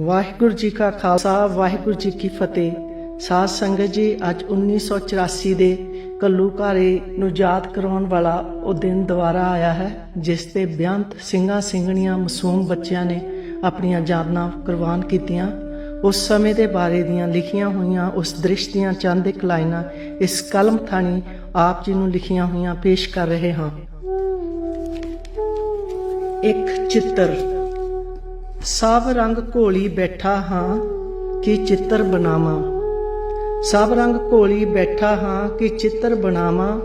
ਵਾਹਿਗੁਰੂ ਜੀ ਕਾ ਖਾਲਸਾ, ਵਾਹਿਗੁਰੂ ਜੀ ਕੀ ਫਤਿਹ। ਸਾਧ ਸੰਗਤ ਜੀ, ਅੱਜ 1984 ਦੇ ਕੱਲੂਕਾਰੇ ਨੂੰ ਯਾਦ ਕਰਾਉਣ ਵਾਲਾ ਉਹ ਦਿਨ ਦੁਬਾਰਾ ਆਇਆ ਹੈ, ਜਿਸ ਤੇ ਬਿਆੰਤ ਸਿੰਘਾਂ ਸਿੰਘਣੀਆਂ ਮਾਸੂਮ ਬੱਚਿਆਂ ਨੇ ਆਪਣੀਆਂ ਜਾਨਾਂ ਕੁਰਬਾਨ ਕੀਤੀਆਂ। ਉਸ ਸਮੇਂ ਦੇ ਬਾਰੇ ਦੀਆਂ ਲਿਖੀਆਂ ਹੋਈਆਂ, ਉਸ ਦ੍ਰਿਸ਼ ਦੀਆਂ ਚੰਦ ਇੱਕ ਲਾਈਨਾਂ ਇਸ ਕਲਮ ਥਾਣੀ ਆਪ ਜੀ ਨੂੰ ਲਿਖੀਆਂ ਹੋਈਆਂ ਪੇਸ਼ ਕਰ ਰਹੇ ਹਾਂ। ਇੱਕ ਚਿੱਤਰ। ਸਭ ਰੰਗ ਘੋਲੀ ਬੈਠਾ ਹਾਂ ਕਿ ਚਿੱਤਰ ਬਣਾਵਾਂ। ਸਭ ਰੰਗ ਘੋਲੀ ਬੈਠਾ ਹਾਂ ਕਿ ਚਿੱਤਰ ਬਣਾਵਾਂ।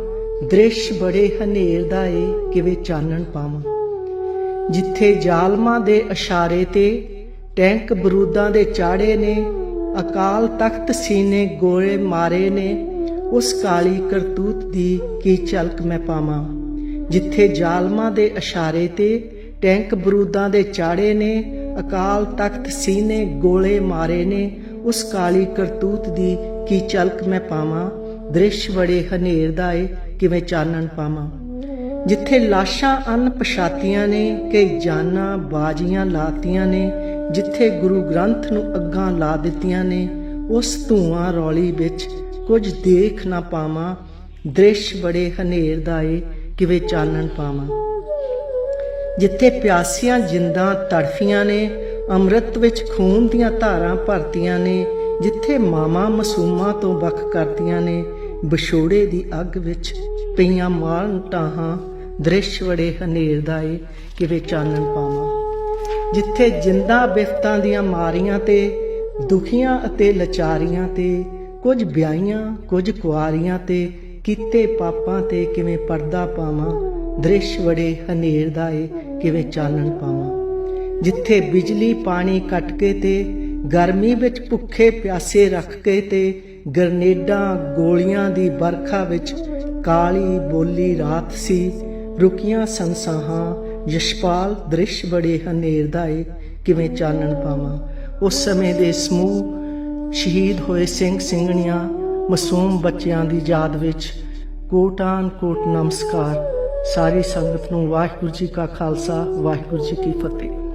ਦ੍ਰਿਸ਼ ਬੜੇ ਹਨੇਰ ਦਾ ਏ, ਕਿਵੇਂ ਚਾਨਣ ਪਾਵਾਂ। ਜਿੱਥੇ ਜ਼ਾਲਮਾਂ ਦੇ ਇਸ਼ਾਰੇ ਤੇ ਟੈਂਕ ਬਰੂਦਾਂ ਦੇ ਚਾੜੇ ਨੇ, ਅਕਾਲ ਤਖਤ ਸੀਨੇ ਗੋਲੇ ਮਾਰੇ ਨੇ, ਉਸ ਕਾਲੀ ਕਰਤੂਤ ਦੀ ਕੀ ਝਲਕ ਮੈਂ ਪਾਵਾਂ। ਜਿੱਥੇ ਜ਼ਾਲਮਾਂ ਦੇ ਇਸ਼ਾਰੇ ਤੇ ਟੈਂਕ ਬਰੂਦਾਂ ਦੇ ਚਾੜੇ ਨੇ ਅਕਾਲ ਤਖਤ ਸੀਨੇ ਗੋਲੇ ਮਾਰੇ ਨੇ, ਉਸ ਕਾਲੀ ਕਰਤੂਤ ਦੀ ਕੀ ਚਲਕ ਮੈਂ ਪਾਵਾਂ? ਦ੍ਰਿਸ਼ ਬੜੇ ਹਨੇਰ ਦਾ ਏ, ਕਿਵੇਂ ਚਾਨਣ ਪਾਵਾਂ? ਜਿੱਥੇ ਲਾਸ਼ਾਂ ਅਨ ਪਛਾਤੀਆਂ ਨੇ, ਕਈ ਜਾਨਾਂ ਬਾਜੀਆਂ ਲਾਤੀਆਂ ਨੇ, ਜਿੱਥੇ ਗੁਰੂ ਗ੍ਰੰਥ ਨੂੰ ਅੱਗਾਂ ਲਾ ਦਿੱਤੀਆਂ ਨੇ, ਉਸ ਧੂਆਂ ਰੌਲੀ ਵਿੱਚ ਕੁਝ ਦੇਖ ਨਾ ਪਾਵਾਂ। ਦ੍ਰਿਸ਼ ਬੜੇ ਹਨੇਰ ਦਾ ਏ, ਕਿਵੇਂ ਚਾਨਣ ਪਾਵਾਂ? ਜਿੱਥੇ ਪਿਆਸੀਆਂ, ਜਿੰਦਾਂ ਤੜਫੀਆਂ ਨੇ, ਅੰਮ੍ਰਿਤ ਵਿੱਚ ਖੂਨ ਦੀਆਂ ਧਾਰਾਂ ਭਰਤੀਆਂ ਨੇ, ਜਿੱਥੇ ਮਾਮਾ ਮਾਸੂਮਾਂ ਤੋਂ ਵੱਖ ਕਰਦੀਆਂ ਨੇ, ਵਿਛੋੜੇ ਦੀ ਅੱਗ ਵਿੱਚ ਪਈਆਂ ਮਾਰਨ ਟਾਹਾਂ, ਦ੍ਰਿਸ਼ ਵੜੇ ਹਨੇਰ ਦਾ ਏ, ਕਿਵੇਂ ਚਾਨਣ ਪਾਵਾਂ। ਜਿੱਥੇ ਜਿੰਦਾ ਬਿਫਤਾਂ ਦੀਆਂ ਮਾਰੀਆਂ ਤੇ, ਦੁਖੀਆਂ ਅਤੇ ਲਚਾਰੀਆਂ ਤੇ, ਕੁਝ ਵਿਆਹੀਆਂ, ਕੁਝ ਕੁਆਰੀਆਂ ਤੇ, ਕੀਤੇ ਪਾਪਾਂ ਤੇ ਕਿਵੇਂ ਪਰਦਾ ਪਾਵਾਂ। ਦ੍ਰਿਸ਼ ਬੜੇ ਹਨੇਰ ਦਾ ਏ, ਕਿਵੇਂ ਚਾਨਣ ਪਾਵਾਂ? ਜਿੱਥੇ ਬਿਜਲੀ ਪਾਣੀ ਕੱਟ ਕੇ ਤੇ, ਗਰਮੀ ਵਿੱਚ ਭੁੱਖੇ ਪਿਆਸੇ ਰੱਖ ਕੇ ਤੇ, ਗਰਨੇਡਾਂ ਗੋਲੀਆਂ ਦੀ ਬਰਖਾ ਵਿੱਚ ਕਾਲੀ ਬੋਲੀ ਰਾਤ ਸੀ, ਰੁਕੀਆਂ ਸੰਸਾਹਾਂ, ਯਸ਼ਪਾਲ ਦ੍ਰਿਸ਼ ਬੜੇ ਹਨੇਰ ਦਾ ਏ, ਕਿਵੇਂ ਚਾਨਣ ਪਾਵਾਂ? ਉਸ ਸਮੇਂ ਦੇ ਸਮੂਹ ਸ਼ਹੀਦ ਹੋਏ ਸਿੰਘ ਸਿੰਘਣੀਆਂ, ਮਾਸੂਮ ਬੱਚਿਆਂ ਦੀ ਯਾਦ ਵਿੱਚ ਕੋਟਾਨ ਕੋਟ ਨਮਸਕਾਰ। ਸਾਰੀ ਸੰਗਤ ਨੂੰ ਵਾਹਿਗੁਰੂ ਜੀ ਕਾ ਖਾਲਸਾ ਵਾਹਿਗੁਰੂ ਜੀ ਕੀ ਫਤਿਹ।